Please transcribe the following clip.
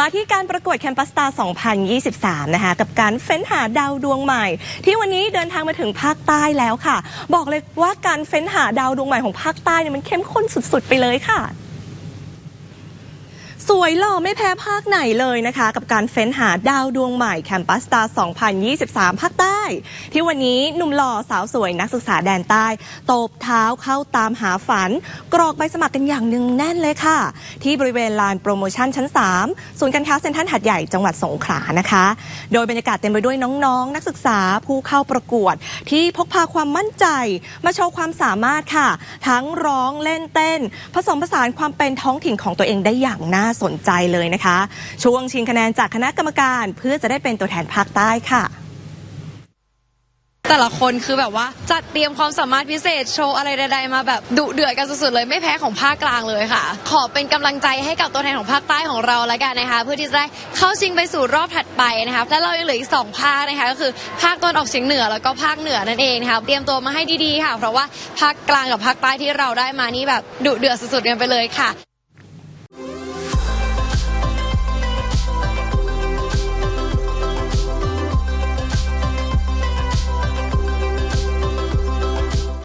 มาที่การประกวดแคมปัสตา2023 นะคะ กับการเฟ้นหาดาวดวงใหม่ ที่วันนี้เดินทางมาถึงภาคใต้แล้วค่ะ บอกเลยว่าการเฟ้นหาดาวดวงใหม่ของภาคใต้เนี่ยมันเข้มข้นสุดๆ ไปเลยค่ะสวยหล่อไม่แพ้ภาคไหนเลยนะคะ กับการเฟ้นหาดาวดวงใหม่แคมปัสตา2023 ภาค ที่วันนี้หนุ่มหล่อสาวสวยนักศึกษาแดนใต้ตบเท้าเข้าตามหาฝัน กรอกใบสมัครกันอย่างหนึ่งแน่นเลยค่ะ ที่บริเวณลานโปรโมชั่นชั้น 3 ศูนย์การค้าเซ็นทรัลหัดใหญ่จังหวัดสงขลานะคะ โดยบรรยากาศเต็มไปด้วยน้องๆ นักศึกษาผู้เข้าประกวด ที่พกพาความมั่นใจ มาโชว์ความสามารถค่ะ ทั้งร้องเล่นเต้น ผสมผสานความเป็นท้องถิ่นของตัวเองได้อย่างน่าสนใจเลยนะคะ ช่วงชิงคะแนนจากคณะกรรมการเพื่อจะได้เป็นตัวแทนภาคใต้ค่ะ แต่ละคนคือแบบว่าจัดเตรียมความสามารถพิเศษโชว์อะไรใดๆมาแบบดุเดือดกันสุดๆเลยไม่แพ้ของภาคกลางเลยค่ะ ขอเป็นกำลังใจให้กับตัวแทนของภาคใต้ของเราแล้วกันนะคะเพื่อที่จะได้เข้าชิงไปสู่รอบถัดไปนะคะและเรายังเหลืออีกสองภาคนะคะก็คือภาคตะวันออกเฉียงเหนือแล้วก็ภาคเหนือนั่นเองนะคะเตรียมตัวมาให้ดีๆค่ะ เพราะว่าภาคกลางกับภาคใต้ที่เราได้มานี่แบบดุเดือดสุดๆกันไปเลยค่ะ